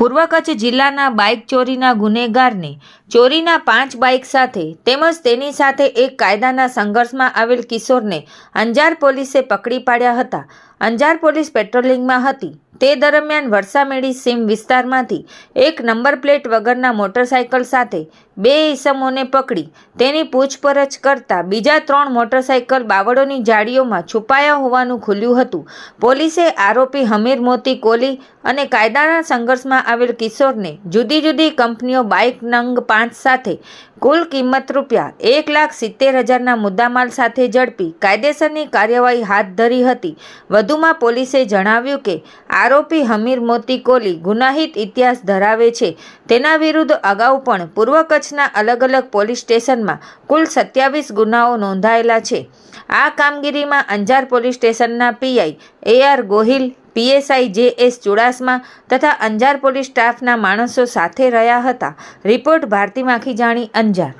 પૂર્વ કચ્છ જિલ્લાના બાઇક ચોરીના ગુનેગારને ચોરીના પાંચ બાઇક સાથે તેમજ તેની સાથે એક કાયદાના સંઘર્ષમાં આવેલ કિશોરને અંજાર પોલીસે પકડી પાડ્યા હતા. અંજાર પોલીસ પેટ્રોલિંગમાં હતી. તે દરમિયાન વરસામેડી સીમ વિસ્તારમાંથી એક નંબર પ્લેટ વગરના મોટરસાયકલ સાથે બે ઈસમોને પકડી. તેની પૂછપરછ કરતા બીજા ત્રણ મોટરસાયકલ બાવળોની જાળીઓમાં છુપાયા હોવાનું ખુલ્યું હતું. પોલીસે આરોપી હમીર મોતી કોલી અને કાયદાના સંઘર્ષમાં આવેલ કિશોરને જુદી જુદી કંપનીઓ બાઇક નંગ પાંચ સાથે કુલ કિંમત રૂપિયા એક લાખ સિત્તેર હજારના મુદ્દામાલ સાથે ઝડપી કાયદેસરની કાર્યવાહી હાથ ધરી હતી. વધુમાં પોલીસે જણાવ્યું કે આરોપી હમીર મોતી કોલી ગુનાહિત ઇતિહાસ ધરાવે છે. તેના વિરુદ્ધ અગાઉ પણ પૂર્વ કચ્છના અલગ અલગ પોલીસ સ્ટેશનમાં કુલ સત્યાવીસ ગુનાઓ નોંધાયેલા છે. આ કામગીરીમાં અંજાર પોલીસ સ્ટેશનના PI A R Gohil, PSI J S Chudasama તથા અંજાર પોલીસ સ્ટાફના માણસો સાથે રહ્યા હતા. રિપોર્ટ ભારતી માખીજાણી અંજાર.